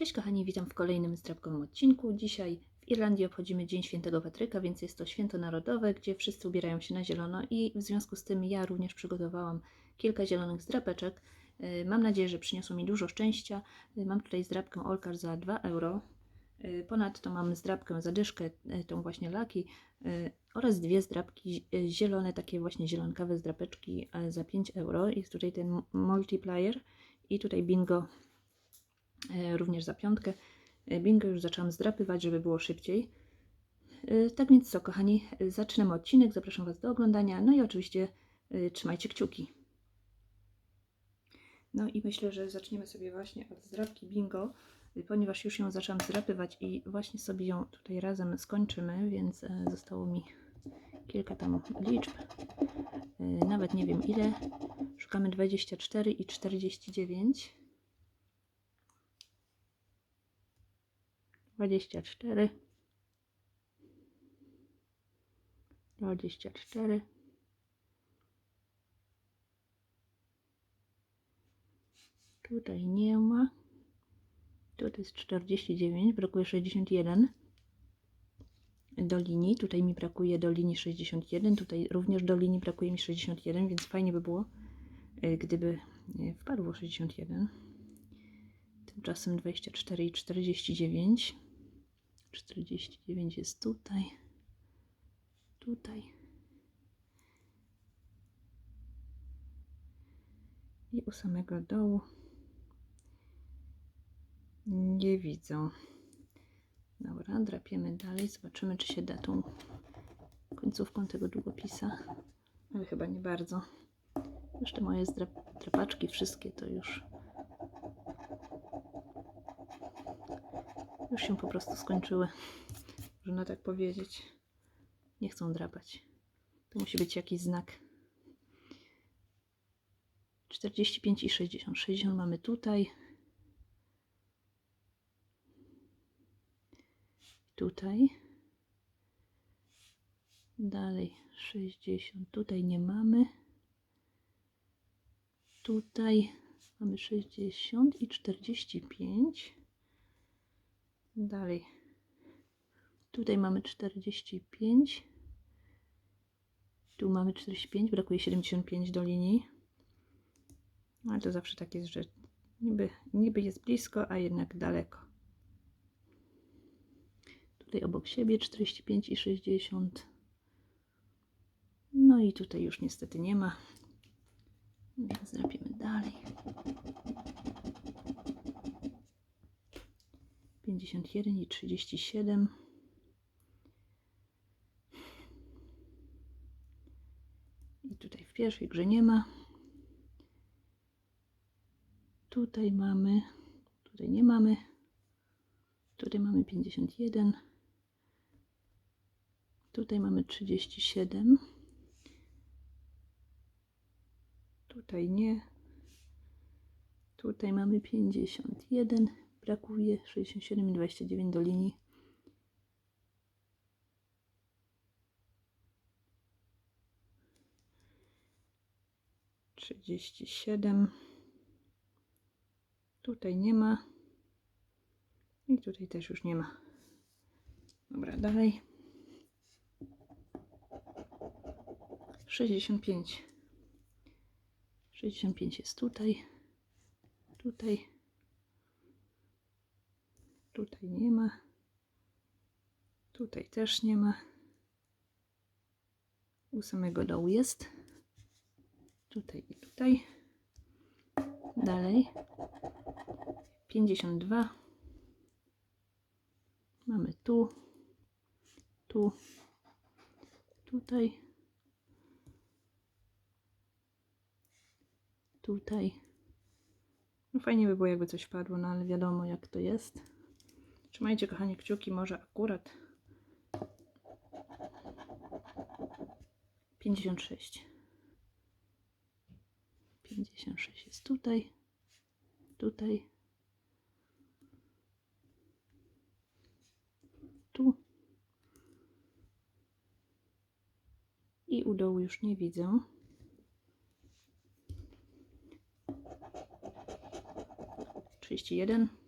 Cześć kochani, witam w kolejnym zdrabkowym odcinku. Dzisiaj w Irlandii obchodzimy Dzień Świętego Patryka, więc jest to święto narodowe, gdzie wszyscy ubierają się na zielono i w związku z tym ja również przygotowałam kilka zielonych zdrapeczek. Yy, Mam nadzieję, że przyniosą mi dużo szczęścia. Yy, Mam tutaj zdrabkę Olkar za 2 euro. Yy, Ponadto mam zdrabkę zadyszkę, tą właśnie laki oraz dwie zdrabki zielone, takie właśnie zielonkawe zdrapeczki za 5 euro. Jest tutaj ten multiplier i tutaj bingo e, również za piątkę. E, Bingo już zaczęłam zdrapywać, żeby było szybciej. E, Tak więc co, kochani, e, zaczynamy odcinek, zapraszam Was do oglądania, no i oczywiście e, trzymajcie kciuki. No i myślę, że zaczniemy sobie właśnie od zdrapki bingo, e, ponieważ już ją zaczęłam zdrapywać i właśnie sobie ją tutaj razem skończymy, więc e, zostało mi kilka tam liczb, E, nawet nie wiem ile. Szukamy 24 i 49. 24 24 Tutaj nie ma. Tutaj jest 49, brakuje 61 do linii. Tutaj mi brakuje do linii 61, tutaj również do linii brakuje mi 61, więc fajnie by było, y, gdyby y, wpadło 61. Tymczasem 24 i 49. 49 jest tutaj. Tutaj. I u samego dołu nie widzę. Dobra, drapiemy dalej. Zobaczymy, czy się da tą końcówką tego długopisa. Ale chyba nie bardzo. Już te moje drapaczki wszystkie to już już się po prostu skończyły. Można tak powiedzieć. Nie chcą drapać. To musi być jakiś znak. 45 i 60. 60 mamy tutaj. Tutaj. Dalej 60. Tutaj nie mamy. Tutaj mamy 60 i 45. Dalej. Tutaj mamy 45. Tu mamy 45, brakuje 75 do linii. Ale to zawsze tak jest, że niby, niby jest blisko, a jednak daleko. Tutaj obok siebie 45 i 60. No i tutaj już niestety nie ma. Więc zrobimy dalej. 51 i 37. I tutaj w pierwszej grze nie ma. Tutaj mamy, tutaj nie mamy. Tutaj mamy 51. Tutaj mamy 37. Tutaj nie. Tutaj mamy 51. Brakuje 67 i 29 do linii. Trzydzieści siedem. Tutaj nie ma. I tutaj też już nie ma. Dobra, dalej. 65. 65 jest tutaj. Tutaj. Tutaj nie ma. Tutaj też nie ma. U samego dołu jest. Tutaj i tutaj. Dalej. 52. Mamy tu. Tu. Tutaj. Tutaj. No fajnie by było, jakby coś wpadło, no ale wiadomo, jak to jest. Trzymajcie, kochani, kciuki, może akurat 56. 56 jest tutaj, tutaj, tu i u dołu już nie widzę. Trzydzieści jeden.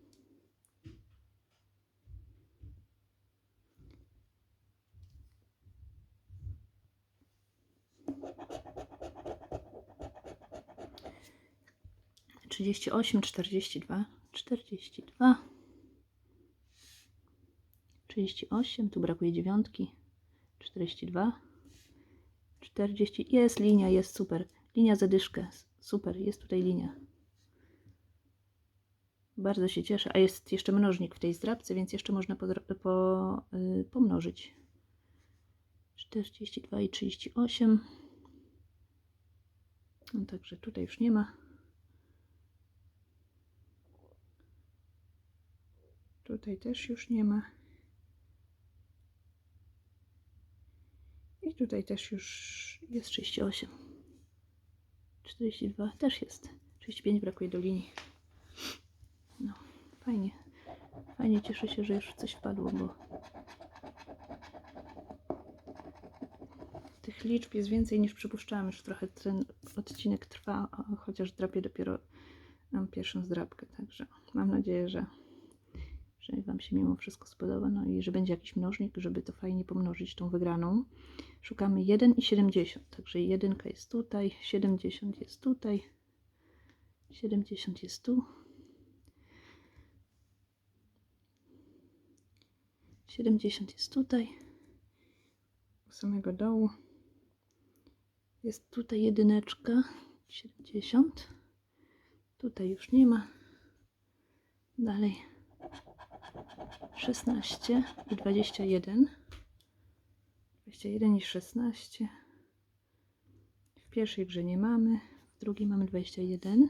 38, 42, 42, 38, tu brakuje dziewiątki, 42, 40, jest linia, jest super, linia zadyszkę, super, jest tutaj linia. Bardzo się cieszę, a jest jeszcze mnożnik w tej zdrabce, więc jeszcze można podro- po, y, pomnożyć. 42 i 38. No także tutaj już nie ma. Tutaj też już nie ma. I tutaj też już jest 38. 42 też jest. 35 brakuje do linii. No, fajnie. Fajnie, cieszę się, że już coś wpadło, bo tych liczb jest więcej niż przypuszczałam. Już trochę ten odcinek trwa, chociaż drapię dopiero pierwszą zdrabkę. Także mam nadzieję, że, że Wam się mimo wszystko spodoba. No i że będzie jakiś mnożnik, żeby to fajnie pomnożyć tą wygraną. Szukamy 1 i 70. Także jedynka jest tutaj, 70 jest tutaj, 70 jest tu. 70 jest tutaj, u samego dołu. Jest tutaj jedyneczka, 70. Tutaj już nie ma. Dalej 16 i 21. 21 i 16. W pierwszej grze nie mamy, w drugiej mamy 21.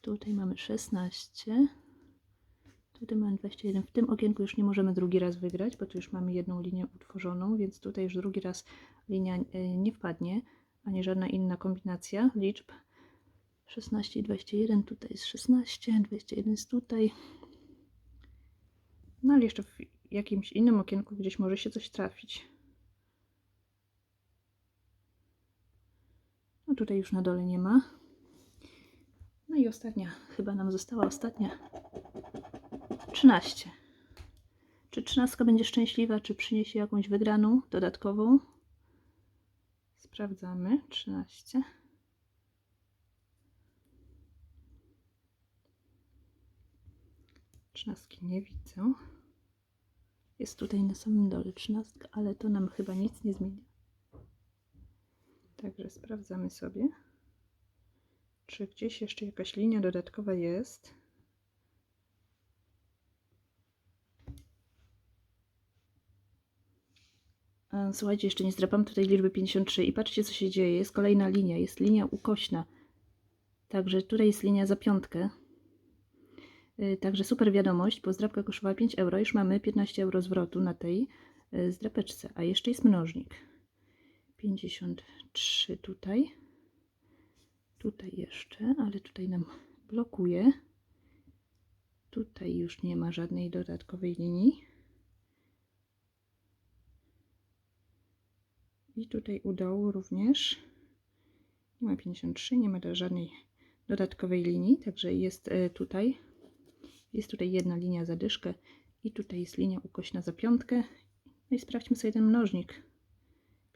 Tutaj mamy 16. Tutaj mamy 21. W tym okienku już nie możemy drugi raz wygrać, bo tu już mamy jedną linię utworzoną, więc tutaj już drugi raz linia e, nie wpadnie, ani żadna inna kombinacja liczb. 16 i 21, tutaj jest 16, 21 jest tutaj. No ale jeszcze w jakimś innym okienku gdzieś może się coś trafić. No tutaj już na dole nie ma. No i ostatnia, chyba nam została ostatnia. 13. Czy trzynastka będzie szczęśliwa, czy przyniesie jakąś wygraną dodatkową? Sprawdzamy. 13. Trzynastki nie widzę. Jest tutaj na samym dole trzynastka, ale to nam chyba nic nie zmienia. Także sprawdzamy sobie, czy gdzieś jeszcze jakaś linia dodatkowa jest. Słuchajcie, jeszcze nie zdrapam tutaj liczby 53 i patrzcie co się dzieje. Jest kolejna linia, jest linia ukośna. Także tutaj jest linia za piątkę. Y, Także super wiadomość, bo zdrapka kosztowała 5 euro, już mamy 15 euro zwrotu na tej y, zdrapeczce, a jeszcze jest mnożnik. 53 tutaj. Tutaj jeszcze, ale tutaj nam blokuje. Tutaj już nie ma żadnej dodatkowej linii. I tutaj u dołu również nie ma 53, nie ma też żadnej dodatkowej linii, także jest e, tutaj jest tutaj jedna linia za dyszkę i tutaj jest linia ukośna za piątkę. No i sprawdźmy sobie ten mnożnik.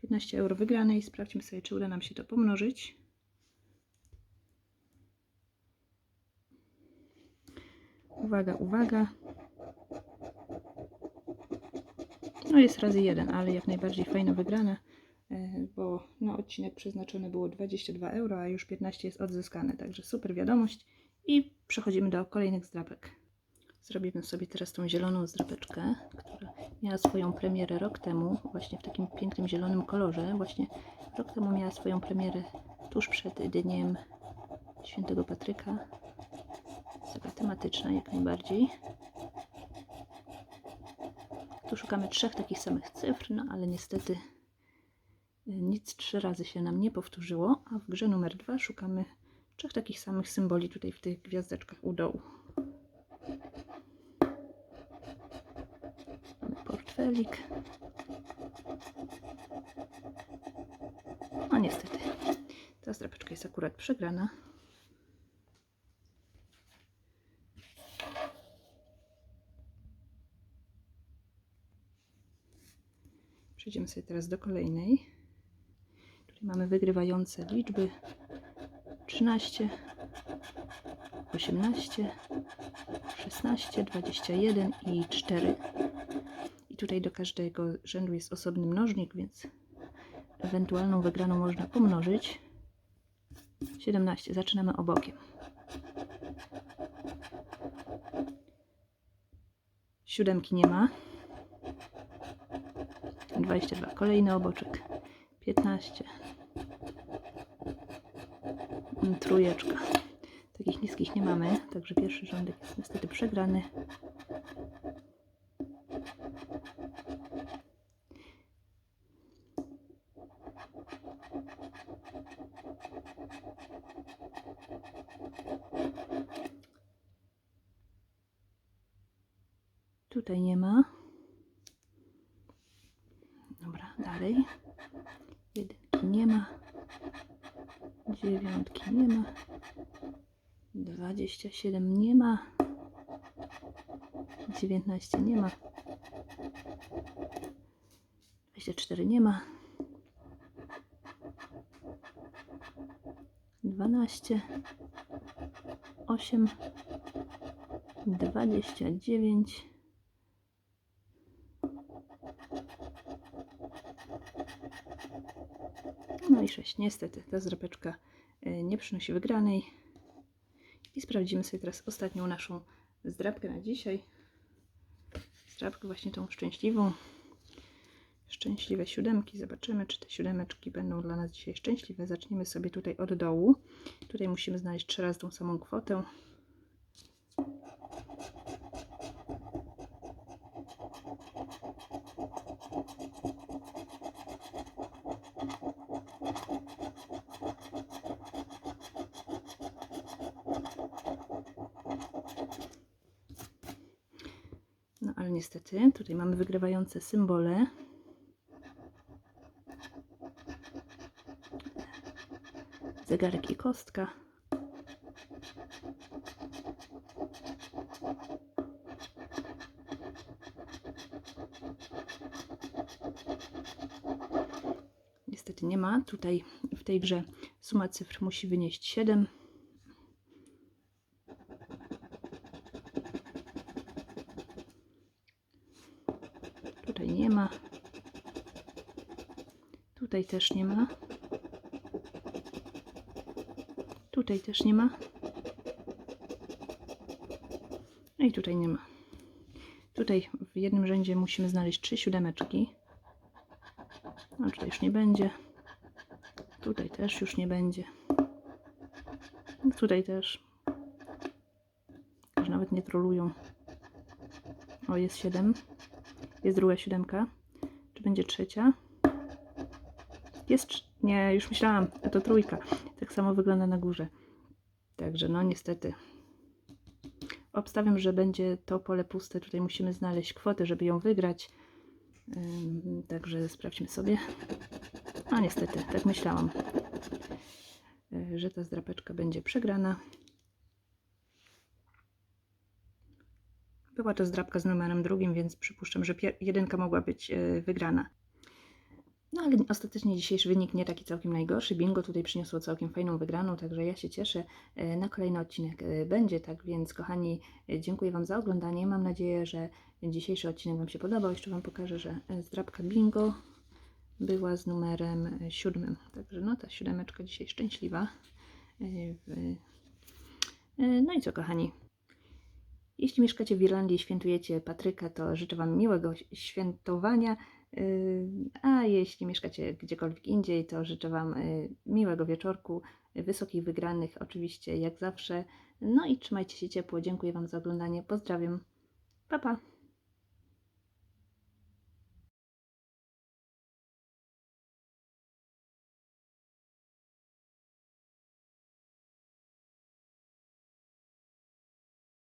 15 euro wygrane i sprawdźmy sobie, czy uda nam się to pomnożyć. Uwaga, uwaga. No jest razy jeden, ale jak najbardziej fajna wygrana, e, bo na odcinek przeznaczone było 22 euro, a już 15 jest odzyskane, także super wiadomość. I przechodzimy do kolejnych zdrapek. Zrobimy sobie teraz tą zieloną zdrapeczkę, która miała swoją premierę rok temu, właśnie w takim pięknym zielonym kolorze. Właśnie rok temu miała swoją premierę tuż przed dniem świętego Patryka. Taka tematyczna jak najbardziej. Tu szukamy trzech takich samych cyfr, no ale niestety y, nic trzy razy się nam nie powtórzyło, a w grze numer dwa szukamy trzech takich samych symboli tutaj w tych gwiazdeczkach u dołu. Mamy portfelik. No niestety, ta strapeczka jest akurat przegrana. Przejdziemy sobie teraz do kolejnej. Tutaj mamy wygrywające liczby 13, osiemnaście, szesnaście, dwadzieścia jeden i cztery. I tutaj do każdego rzędu jest osobny mnożnik, więc ewentualną wygraną można pomnożyć. 17. Zaczynamy obokiem. Siódemki nie ma. 22. Kolejny oboczek. 15. Mm, Trójeczka. Takich niskich nie mamy, także pierwszy rządek jest niestety przegrany. Tutaj nie ma. Dobra, dalej. Jedynki nie ma. Dziewiątki nie ma. 27 nie ma. 19 nie ma. 24 nie ma. 12 8 29 No i 6. Niestety ta zdrapeczka y, nie przynosi wygranej. I sprawdzimy sobie teraz ostatnią naszą zdrabkę na dzisiaj. Zdrabkę właśnie tą szczęśliwą. Szczęśliwe siódemki. Zobaczymy, czy te siódemeczki będą dla nas dzisiaj szczęśliwe. Zaczniemy sobie tutaj od dołu. Tutaj musimy znaleźć trzy razy tą samą kwotę. No ale niestety tutaj mamy wygrywające symbole. Zegarek i kostka. Niestety nie ma. Tutaj w tej grze suma cyfr musi wynieść 7. Tutaj nie ma. Tutaj też nie ma. Tutaj też nie ma. No i tutaj nie ma. Tutaj w jednym rzędzie musimy znaleźć trzy siódemeczki. No tutaj już nie będzie. Tutaj też już nie będzie. Tutaj też. Już nawet nie trolują. O, jest 7. Jest druga siódemka. Czy będzie trzecia? Jest. Nie, już myślałam. To trójka. Tak samo wygląda na górze. Także, no niestety. Obstawiam, że będzie to pole puste. Tutaj musimy znaleźć kwotę, żeby ją wygrać. Także sprawdźmy sobie. A niestety, tak myślałam, y, że ta zdrapeczka będzie przegrana. Była to zdrapka z numerem drugim, więc przypuszczam, że jedynka mogła być y, wygrana. No ale ostatecznie dzisiejszy wynik nie taki całkiem najgorszy. Bingo tutaj przyniosło całkiem fajną wygraną, także ja się cieszę. E, Na kolejny odcinek e, będzie, tak więc kochani, e, dziękuję Wam za oglądanie. Mam nadzieję, że dzisiejszy odcinek Wam się podobał. Jeszcze Wam pokażę, że zdrabka bingo była z numerem siódmym. Także no ta siódemeczka dzisiaj szczęśliwa. No i co kochani, jeśli mieszkacie w Irlandii i świętujecie Patryka, to życzę Wam miłego świętowania. A jeśli mieszkacie gdziekolwiek indziej, to życzę Wam yy, miłego wieczorku, wysokich wygranych, oczywiście jak zawsze. No i trzymajcie się ciepło. Dziękuję Wam za oglądanie. Pozdrawiam. Pa, pa.